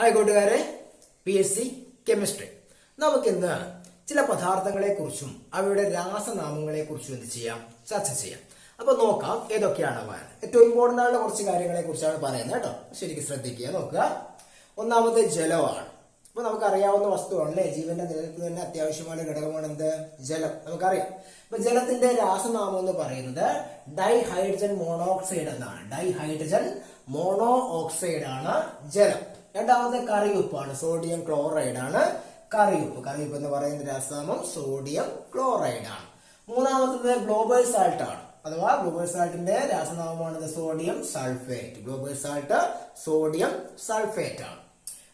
Hi കൂട്ടുകാരെ P S C chemistry നമുക്കിന്ന് ചില പദാർത്ഥങ്ങളെ കുറിച്ചും അവയുടെ രാസനാമങ്ങളെ കുറിച്ചും എന്ത് ചെയ്യാം? ചർച്ച ചെയ്യാം. അപ്പൊ നോക്കാം ഏതൊക്കെയാണ് അവ. ഏറ്റവും ഇമ്പോർട്ടന്റ് ആയിട്ടുള്ള കുറച്ച് കാര്യങ്ങളെ കുറിച്ചാണ് പറയുന്നത് കേട്ടോ. ശരിക്കും ശ്രദ്ധിക്കുക നോക്കുക. ഒന്നാമത് ജലമാണ്. അപ്പൊ നമുക്കറിയാവുന്ന വസ്തുവാണല്ലേ? ജീവന്റെ നിലനിൽപ്പ് തന്നെ അത്യാവശ്യമായ ഘടകമാണ് എന്ത് ജലം. നമുക്കറിയാം. അപ്പൊ ജലത്തിന്റെ രാസനാമം എന്ന് പറയുന്നത് ഡൈഹൈഡ്രജൻ മോണോക്സൈഡ് എന്നാണ്. ഡൈഹൈഡ്രജൻ മോണോ ഓക്സൈഡ് ആണ് ജലം. രണ്ടാമത്തെ കറിയുപ്പാണ്. സോഡിയം ക്ലോറൈഡ് ആണ് കറിയുപ്പ്. കറിയുപ്പ് എന്ന് പറയുന്ന രാസനാമം സോഡിയം ക്ലോറൈഡ് ആണ്. മൂന്നാമത്തത് ഗ്ലോബൽ സാൾട്ട് ആണ്. അഥവാ ഗ്ലോബൽ സാൾട്ടിന്റെ രാസനാമമാണ് sodium sulphate global salt sodium sulphate ആണ്.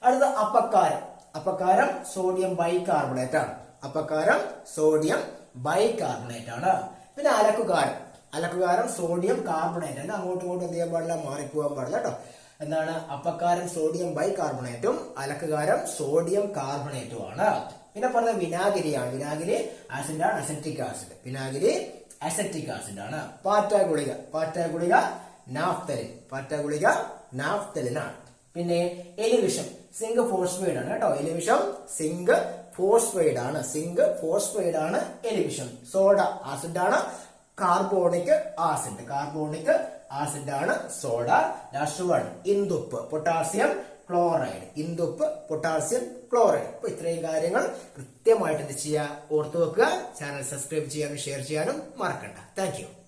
അടുത്ത അപ്പക്കാരം. അപ്പക്കാരം സോഡിയം ബൈകാർബണേറ്റ് ആണ്. അപ്പക്കാരം സോഡിയം ബൈകാർബണേറ്റ് ആണ്. പിന്നെ അലക്കുകാരം. അലക്കുകാരം സോഡിയം കാർബണേറ്റ് ആണ് അങ്ങോട്ടും ഇങ്ങോട്ടും എന്ത് ചെയ്യാൻ പാടില്ല? മാറിപ്പോകാൻ പാടില്ല കേട്ടോ. എന്താണ്? അപ്പക്കാരം സോഡിയം ബൈ കാർബണേറ്റും അലക്കുകാരം സോഡിയം കാർബണേറ്റും ആണ്. പിന്നെ പറഞ്ഞ വിനാഗിരിയാണ് വിനാഗിരി ആസിഡ് ആണ് അസെറ്റിക് ആസിഡ് വിനാഗിരി അസെറ്റിക് ആസിഡ് ആണ്. പാറ്റ ഗുളിക പാറ്റ ഗുളിക നാഫ്തലിൻ പാറ്റ ഗുളിക നാഫ്തലിനാണ് പിന്നെ എലിവിഷം സിങ്ക് ഫോസ്ഫൈഡ് ആണ് കേട്ടോ. എലിവിഷം സിങ്ക് ഫോസ്ഫൈഡ് ആണ്. സിങ്ക് ഫോസ്ഫൈഡ് ആണ് എലിവിഷം. സോഡ ആസിഡ് ആണ്. കാർബോണിക് ആസിഡ് കാർബോണിക് ആസിഡ് ആണ് സോഡ ലാസ്റ്റ് വൺ ഇന്ദുപ്പ് പൊട്ടാസ്യം ക്ലോറൈഡ് ഇന്ദുപ്പ് പൊട്ടാസ്യം ക്ലോറൈഡ് അപ്പൊ ഇത്രയും കാര്യങ്ങൾ കൃത്യമായിട്ട് എന്ത് ചെയ്യുക? ഓർത്തു വെക്കുക. ചാനൽ സബ്സ്ക്രൈബ് ചെയ്യാനും ഷെയർ ചെയ്യാനും മറക്കണ്ട. താങ്ക്